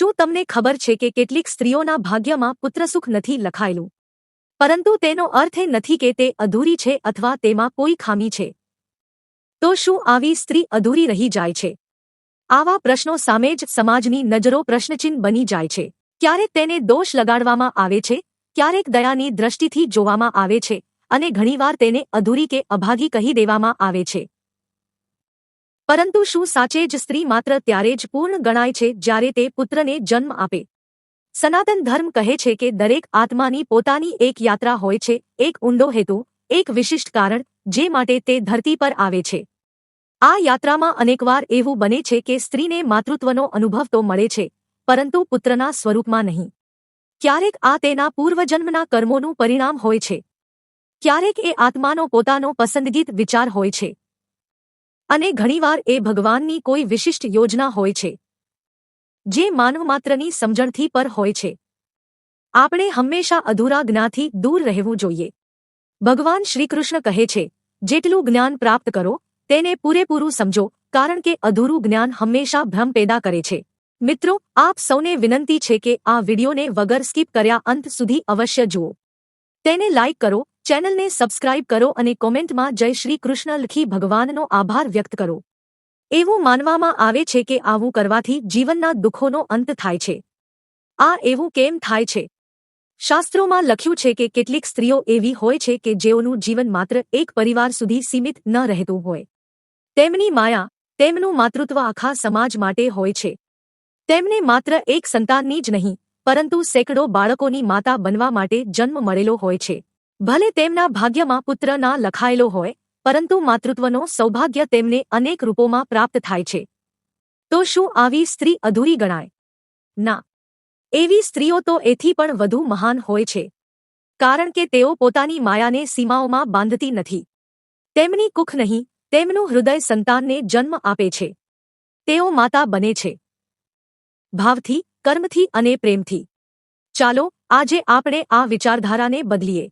શું તમને ખબર છે કે કેટલીક સ્ત્રીઓના ભાગ્યમાં પુત્રસુખ નથી લખાયેલું? પરંતુ તેનો અર્થ એ નથી કે તે અધૂરી છે અથવા તેમાં કોઈ ખામી છે. તો શું આવી સ્ત્રી અધૂરી રહી જાય છે? આવા પ્રશ્નો સામે જ સમાજની નજરો પ્રશ્નચિહ્ન બની જાય છે. ક્યારેક તેને દોષ લગાડવામાં આવે છે, ક્યારેક દયાની દ્રષ્ટિથી જોવામાં આવે છે, અને ઘણીવાર તેને અધૂરી કે અભાગી કહી દેવામાં આવે છે. પરંતુ શું સાચે જ સ્ત્રી માત્ર ત્યારે જ પૂર્ણ ગણાય છે જ્યારે તે પુત્રને જન્મ આપે? સનાતન ધર્મ કહે છે કે દરેક આત્માની પોતાની એક યાત્રા હોય છે, એક ઊંડો હેતુ, એક વિશિષ્ટ કારણ, જે માટે તે ધરતી પર આવે છે. આ યાત્રામાં અનેકવાર એવું બને છે કે સ્ત્રીને માતૃત્વનો અનુભવ તો મળે છે, પરંતુ પુત્રના સ્વરૂપમાં નહીં. ક્યારેક આ તેના પૂર્વજન્મના કર્મોનું પરિણામ હોય છે. ક્યારેક એ આત્માનો પોતાનો પસંદગીત વિચાર હોય છે. અને ઘણીવાર એ ભગવાનની કોઈ વિશિષ્ટ યોજના હોય છે, જે માનવમાત્રની સમજણથી પર હોય છે. આપણે હંમેશા અધૂરા જ્ઞાથી દૂર રહેવું જોઈએ. ભગવાન શ્રીકૃષ્ણ કહે છે, જેટલું જ્ઞાન પ્રાપ્ત કરો, તેને પૂરેપૂરું સમજો, કારણ કે અધૂરું જ્ઞાન હંમેશા ભ્રમ પેદા કરે છે. મિત્રો, આપ સૌને વિનંતી છે કે આ વિડિયોને વગર સ્કીપ કર્યા અંત સુધી અવશ્ય જુઓ. તેને લાઇક કરો ચેનલને સબસ્ક્રાઇબ કરો અને કોમેન્ટમાં જય શ્રી કૃષ્ણ લખી ભગવાનનો આભાર વ્યક્ત કરો. એવું માનવામાં આવે છે કે આવું કરવાથી જીવનના દુઃખોનો અંત થાય છે. આ એવું કેમ થાય છે? શાસ્ત્રોમાં લખ્યું છે કે કેટલીક સ્ત્રીઓ એવી હોય છે કે જેઓનું જીવન માત્ર એક પરિવાર સુધી સીમિત ન રહેતું હોય. તેમની માયા, તેમનું માતૃત્વ આખા સમાજ માટે હોય છે. તેમને માત્ર એક સંતાનની જ નહીં, પરંતુ સેંકડો બાળકોની માતા બનવા માટે જન્મ મળેલો હોય છે. ભલે તેમના ભાગ્યમાં પુત્ર ના લખાયેલો હોય, પરંતુ માતૃત્વનો સૌભાગ્ય તેમને અનેક રૂપોમાં પ્રાપ્ત થાય છે. તો શું આવી સ્ત્રી અધૂરી ગણાય? ના. એવી સ્ત્રીઓ તો એથી પણ વધુ મહાન હોય છે. કારણ કે તેઓ પોતાની માયાને સીમાઓમાં બાંધતી નથી. તેમની કુખ નહીં, તેમનું હૃદય સંતાનને જન્મ આપે છે. તેઓ માતા બને છે. ભાવથી, કર્મથી અને પ્રેમથી. ચાલો, આજે આપણે આ વિચારધારાને બદલીએ.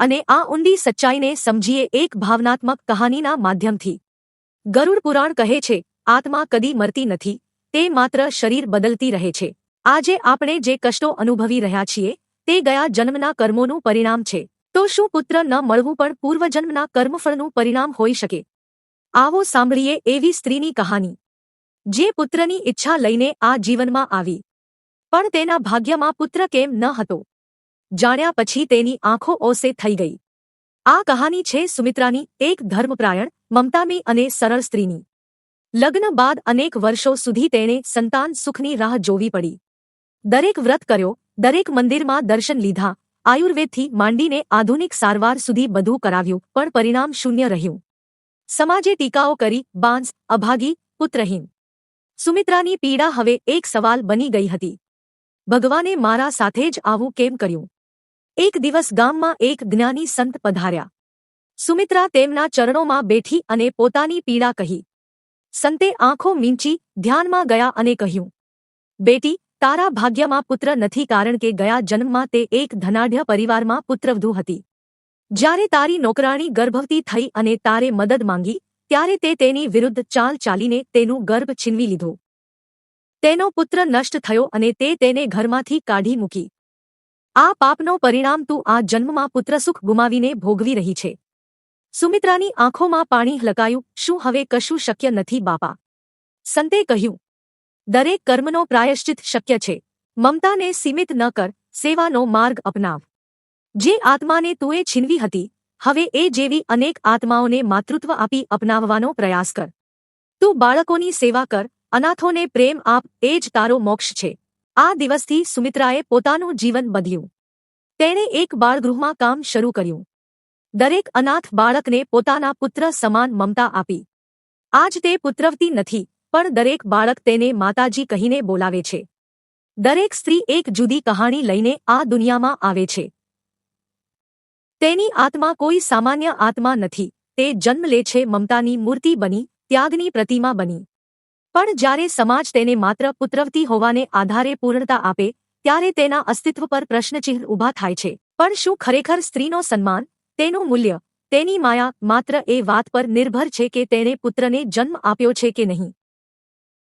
અને આ ઊંડી સચ્ચાઈને સમજીએ એક ભાવનાત્મક કહાનીના માધ્યમથી. ગરુડ પુરાણ કહે છે, આત્મા કદી મરતી નથી, તે માત્ર શરીર બદલતી રહે છે. આજે આપણે જે કષ્ટો અનુભવી રહ્યા છીએ, તે ગયા જન્મના કર્મોનું પરિણામ છે. તો શું પુત્ર ન મળવું પણ પૂર્વજન્મના કર્મફળનું પરિણામ હોઈ શકે? આવો સાંભળીએ એવી સ્ત્રીની કહાની. જે પુત્રની ઈચ્છા લઈને આ જીવનમાં આવી. પણ તેના ભાગ્યમાં પુત્ર કેમ ન હતો? જાણ્યા પછી તેની આંખો ઓસે થઈ ગઈ. આ કહાની છે સુમિત્રાની એક ધર્મપ્રાયણ મમતામી અને સરળ સ્ત્રીની. લગ્ન બાદ અનેક વર્ષો સુધી તેણે સંતાન સુખની રાહ જોવી પડી. દરેક વ્રત કર્યો, દરેક મંદિરમાં દર્શન લીધા, આયુર્વેદથી માંડીને આધુનિક સારવાર સુધી બધું કરાવ્યું, પણ પરિણામ શૂન્ય રહ્યું. સમાજે ટીકાઓ કરી, બાંસ, અભાગી, પુત્રહીન. સુમિત્રાની પીડા હવે એક સવાલ બની ગઈ હતી. ભગવાને મારા સાથે જ આવું કેમ કર્યું? એક દિવસ ગામમાં એક જ્ઞાની સંત પધાર્યા. સુમિત્રા તેમના ચરણોમાં બેઠી અને પોતાની પીડા કહી. સંતે આંખો મીંચી ધ્યાનમાં ગયા અને કહ્યું, બેટી, તારા ભાગ્યમાં પુત્ર નથી કારણ કે ગયા જન્મમાં તે એક ધનાઢ્ય પરિવારમાં પુત્રવધુ હતી. જ્યારે તારી નોકરાણી ગર્ભવતી થઈ અને તારે મદદ માંગી, ત્યારે તે તેની વિરુદ્ધ ચાલ ચાલીને તેનું ગર્ભ છીનવી લીધો. તેનો પુત્ર નષ્ટ થયો અને તે તેને ઘરમાંથી કાઢી મૂકી. આ પાપનો પરિણામ તું આ જન્મમાં પુત્રસુખ ગુમાવીને ભોગવી રહી છે. સુમિત્રાની આંખોમાં પાણી હલકાયું શું હવે કશું શક્ય નથી બાપા સંતે કહ્યું, દરેક કર્મનો પ્રાયશ્ચિત શક્ય છે. મમતાને સીમિત ન કર, સેવાનો માર્ગ અપનાવ. જે આત્માને તુએ છીનવી હતી, હવે એ જેવી અનેક આત્માઓને માતૃત્વ આપી અપનાવવાનો પ્રયાસ કર. તું બાળકોની સેવા કર, અનાથોને પ્રેમ આપ, એ જ તારો મોક્ષ છે. આ દિવસથી સુમિત્રાએ પોતાનું જીવન બદલ્યું. તેણે એક બાળગૃહમાં કામ શરૂ કર્યું. દરેક અનાથ બાળકને પોતાના પુત્ર સમાન મમતા આપી. આજ તે પુત્રવતી નથી, પણ દરેક બાળક તેને માતાજી કહીને બોલાવે છે. દરેક સ્ત્રી એક જુદી કહાણી લઈને આ દુનિયામાં આવે છે. તેની આત્મા કોઈ સામાન્ય આત્મા નથી, તે જન્મ લે છે, મમતાની મૂર્તિ બની, ત્યાગની પ્રતિમા બની. પણ જ્યારે સમાજ તેને માત્ર પુત્રવતી હોવાને આધારે પૂર્ણતા આપે, ત્યારે તેના અસ્તિત્વ પર પ્રશ્નચિહ્ન ઊભા થાય છે. પણ શું ખરેખર સ્ત્રીનો સન્માન, તેનું મૂલ્ય, તેની માયા માત્ર એ વાત પર નિર્ભર છે કે તેણે પુત્રને જન્મ આપ્યો છે કે નહીં?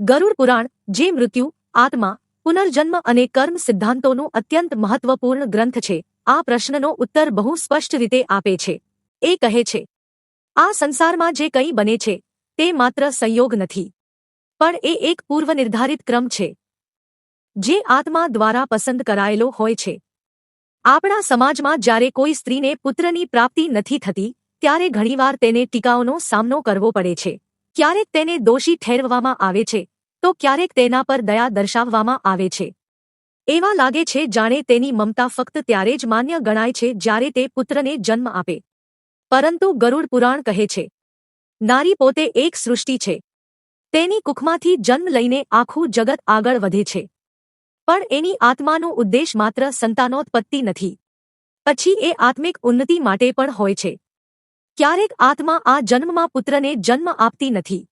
ગરુડ પુરાણ, જે મૃત્યુ, આત્મા, પુનર્જન્મ અને કર્મ સિદ્ધાંતોનું અત્યંત મહત્વપૂર્ણ ગ્રંથ છે, આ પ્રશ્નનો ઉત્તર બહુ સ્પષ્ટ રીતે આપે છે. એ કહે છે, આ સંસારમાં જે કંઈ બને છે, તે માત્ર સંયોગ નથી. પણ એ એક પૂર્વનિર્ધારિત ક્રમ છે, જે આત્મા દ્વારા પસંદ કરાયેલો હોય છે. આપણા સમાજમાં જ્યારે કોઈ સ્ત્રીને પુત્રની પ્રાપ્તિ નથી થતી, ત્યારે ઘણીવાર તેને ટીકાઓનો સામનો કરવો પડે છે. ક્યારેક તેને દોષી ઠેરવવામાં આવે છે, તો ક્યારેક તેના પર દયા દર્શાવવામાં આવે છે. એવા લાગે છે જાણે તેની મમતા ફક્ત ત્યારે જ માન્ય ગણાય છે જ્યારે તે પુત્રને જન્મ આપે. પરંતુ ગરુડ પુરાણ કહે છે, નારી પોતે એક સૃષ્ટિ છે તેની કુખમાંથી જન્મ લઈને આખું જગત આગળ વધે છે. પણ એની આત્માનો ઉદ્દેશ માત્ર સંતાનોત્પત્તિ નથી. પછી એ આત્મિક ઉન્નતિ માટે પણ હોય છે. ક્યારેક આત્મા આ જન્મમાં પુત્રને જન્મ આપતી નથી.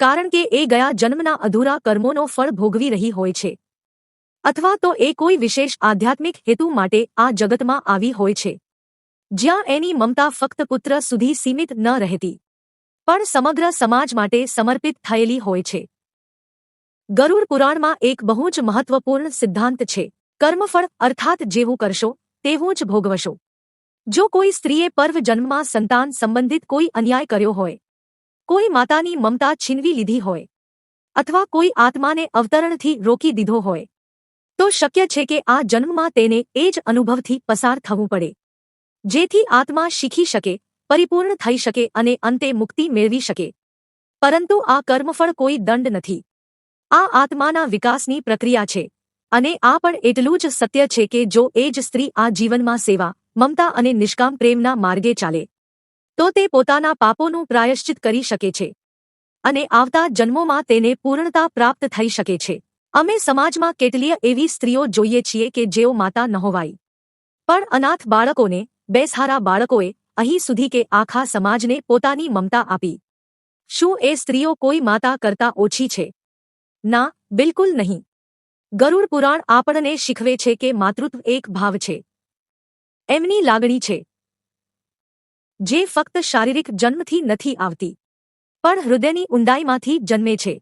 કારણ કે એ ગયા જન્મના અધૂરા કર્મોનો ફળ ભોગવી રહી હોય છે. અથવા તો એ કોઈ વિશેષ આધ્યાત્મિક હેતુ માટે આ જગતમાં આવી હોય છે. જ્યાં એની મમતા ફક્ત પુત્ર સુધી સીમિત ન રહેતી. પણ સમગ્ર સમાજ માટે સમર્પિત થયેલી હોય છે. ગરુડ પુરાણમાં એક બહુ જ મહત્વપૂર્ણ સિદ્ધાંત છે. કર્મફળ અર્થાત જેવું કરશો, તેવું જ ભોગવશો. જો કોઈ સ્ત્રીએ પર્વ જન્મમાં સંતાન સંબંધિત કોઈ અન્યાય કર્યો હોય, કોઈ માતાની મમતા છીનવી લીધી હોય, અથવા કોઈ આત્માને અવતરણથી રોકી દીધો હોય, તો શક્ય છે કે આ જન્મમાં તેને એ જ અનુભવથી પસાર થવું પડે. જેથી આત્મા શીખી શકે પરિપૂર્ણ થઈ શકે અને અંતે મુક્તિ મેળવી શકે. પરંતુ આ કર્મફળ કોઈ દંડ નથી. આ આત્માના વિકાસની પ્રક્રિયા છે. અને આ પણ એટલું જ સત્ય છે કે જો એ જ સ્ત્રી આ જીવનમાં સેવા, મમતા અને નિષ્કામ પ્રેમના માર્ગે ચાલે, તો તે પોતાના પાપોનું પ્રાયશ્ચિત કરી શકે છે. અને આવતા જન્મોમાં તેને પૂર્ણતા પ્રાપ્ત થઈ શકે છે. અમે સમાજમાં કેટલીય એવી સ્ત્રીઓ જોઈએ છીએ કે જેઓ માતા ન પણ અનાથ બાળકોને, બેસહારા બાળકોએ અહીં સુધી કે આખા સમાજને પોતાની મમતા આપી. શું એ સ્ત્રીઓ કોઈ માતા કરતા ઓછી છે? ના, બિલકુલ નહીં. ગરુડ પુરાણ આપણને શીખવે છે કે માતૃત્વ એક ભાવ છે. એમની લાગણી છે. જે ફક્ત શારીરિક જન્મથી નથી આવતી, પણ હૃદયની ઊંડાઈમાંથી જન્મે છે.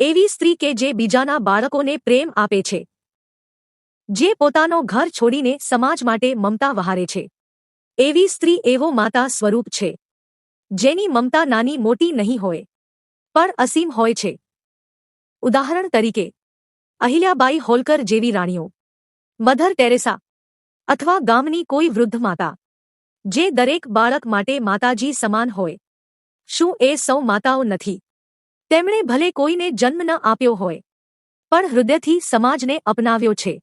એવી સ્ત્રી કે જે બીજાના બાળકોને પ્રેમ આપે છે. જે પોતાનો ઘર છોડીને સમાજ માટે મમતા વહારે છે. એવી સ્ત્રી એવો માતા સ્વરૂપ છે, જેની મમતા નાની મોટી નહીં હોય, પણ અસીમ હોય છે. ઉદાહરણ તરીકે, અહિલ્યાબાઈ હોલકર જેવી રાણીઓ, મધર ટેરેસા, અથવા ગામની કોઈ વૃદ્ધ માતા, જે દરેક બાળક માટે માતાજી સમાન હોય. શું એ સૌ માતાઓ નથી? તેમણે ભલે કોઈને જન્મ ન આપ્યો હોય, પણ હૃદયથી સમાજને અપનાવ્યો છે.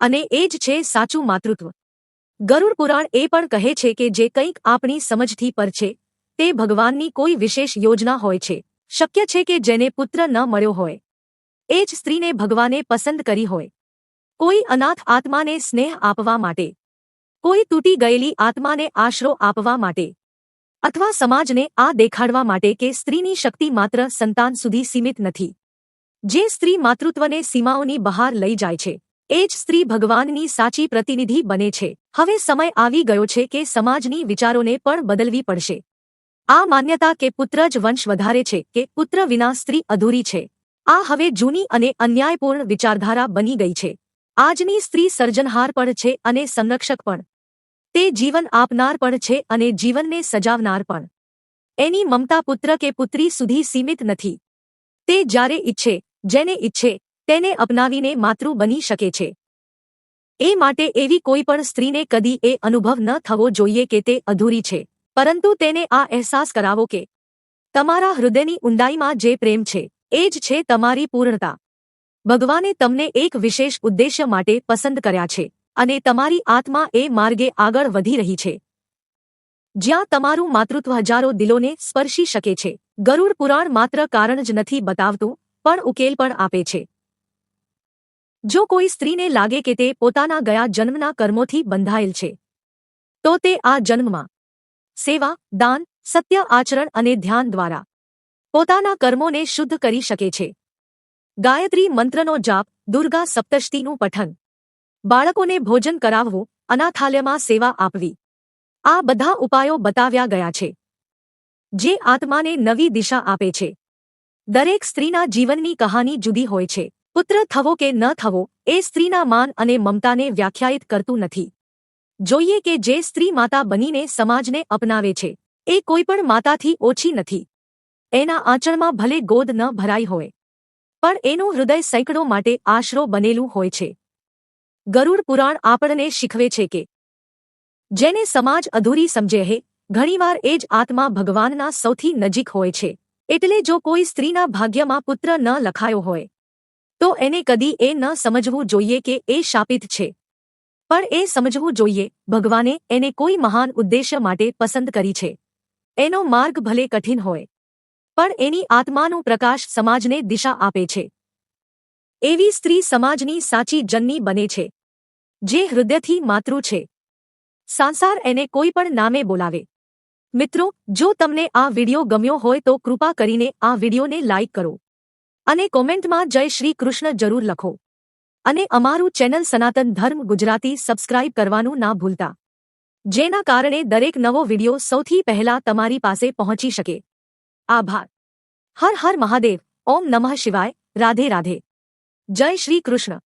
અને એ જ છે સાચું માતૃત્વ. ગરુડ પુરાણ એ પણ કહે છે કે જે કંઈક આપણી સમજથી પર છે, તે ભગવાનની કોઈ વિશેષ યોજના હોય છે, શક્ય છે કે જેને પુત્ર ન મળ્યો હોય. એ જ સ્ત્રીને ભગવાને પસંદ કરી હોય. કોઈ અનાથ આત્માને સ્નેહ આપવા માટે. કોઈ તૂટી ગયેલી આત્માને આશરો આપવા માટે. અથવા સમાજને આ દેખાડવા માટે કે સ્ત્રીની શક્તિ માત્ર સંતાન સુધી સીમિત નથી. જે સ્ત્રી માતૃત્વને સીમાઓની બહાર લઈ જાય છે એ જ સ્ત્રી ભગવાનની સાચી પ્રતિનિધિ બને છે. હવે સમય આવી ગયો છે કે સમાજની વિચારોને પણ બદલવી પડશે. આ માન્યતા કે પુત્ર જ વંશ વધારે છે કે પુત્ર વિના સ્ત્રી અધૂરી છે. આ હવે જૂની અને અન્યાયપૂર્ણ વિચારધારા બની ગઈ છે. આજની સ્ત્રી સર્જનહાર પણ છે અને સંરક્ષક પણ. તે જીવન આપનાર પણ છે અને જીવનને સજાવનાર પણ. એની મમતા પુત્ર કે પુત્રી સુધી સીમિત નથી. તે જ્યારે ઈચ્છે, જેને ઈચ્છે તેને અપનાવીને માતૃ બની શકે છે. એ માટે એવી કોઈ પણ સ્ત્રીને કદી એ અનુભવ ન થવો જોઈએ કે તે અધૂરી છે, પરંતુ તેને આ અહેસાસ કરાવો કે તમારા હૃદયની ઊંડાઈમાં જે પ્રેમ છે, એ જ છે તમારી પૂર્ણતા. ભગવાને તમને એક વિશેષ ઉદ્દેશ્ય માટે પસંદ કર્યા છે, અને તમારી આત્મા એ માર્ગે આગળ વધી રહી છે. જ્યાં તમારું માતૃત્વ હજારો દિલોને સ્પર્શી શકે છે, ગરુડ પુરાણ માત્ર કારણ જ નથી બતાવતું, પણ ઉકેલ પણ આપે છે. જો કોઈ સ્ત્રીને લાગે કે તે પોતાના ગયા જન્મના કર્મોથી બંધાયેલ છે, તો તે આ જન્મમાં સેવા, દાન, સત્ય, આચરણ અને ધ્યાન દ્વારા પોતાના કર્મોને શુદ્ધ કરી શકે છે. ગાયત્રી મંત્રનો જાપ, દુર્ગા સપ્તષ્ટીનું પઠન, બાળકોને ભોજન કરાવવું, અનાથાલયમાં સેવા આપવી, આ બધા ઉપાયો બતાવ્યા ગયા છે, જે આત્માને નવી દિશા આપે છે. દરેક સ્ત્રીના જીવનની કહાની જુદી હોય છે. પુત્ર થવો કે ન થવો, એ સ્ત્રીના માન અને મમતાને વ્યાખ્યાયિત કરતું નથી. જોઈએ કે જે સ્ત્રી માતા બનીને સમાજને અપનાવે છે, એ કોઈપણ માતાથી ઓછી નથી. એના આંચળમાં ભલે ગોદ ન ભરાઈ હોય, પણ એનું હૃદય સૈકડો માટે આશરો બનેલું હોય છે. ગરુડ પુરાણ આપણને શીખવે છે કે, જેને સમાજ અધૂરી સમજે હે, ઘણીવાર એ જ આત્મા ભગવાનના સૌથી નજીક હોય છે. એટલે જો કોઈ સ્ત્રીના ભાગ્યમાં પુત્ર ન લખાયો હોય તો એને કદી એ ન સમજવું જોઈએ કે એ શાપિત છે. પણ એ સમજવું જોઈએ, ભગવાને એને કોઈ મહાન ઉદ્દેશ્ય માટે પસંદ કરી છે. એનો માર્ગ ભલે કઠિન હોય, પણ એની આત્માનો પ્રકાશ સમાજને દિશા આપે છે. એવી સ્ત્રી સમાજની સાચી જન્ની બને છે, જે હૃદયથી માતૃ છે. સાંસાર એને કોઈ પણ નામે બોલાવે. મિત્રો, જો તમને આ વિડિયો ગમ્યો હોય તો કૃપા કરીને આ વિડિયોને લાઇક કરો. અને કોમેન્ટમાં જય શ્રી કૃષ્ણ જરૂર લખો. અને અમારું ચેનલ સનાતન ધર્મ ગુજરાતી સબસ્ક્રાઇબ કરવાનું ના ભૂલતા. જેના કારણે દરેક નવો વિડિયો સૌથી પહેલા તમારી પાસે પહોંચી શકે. આભાર. હર હર મહાદેવ. ઓમ નમઃ શિવાય. રાધે રાધે. જય શ્રી કૃષ્ણ.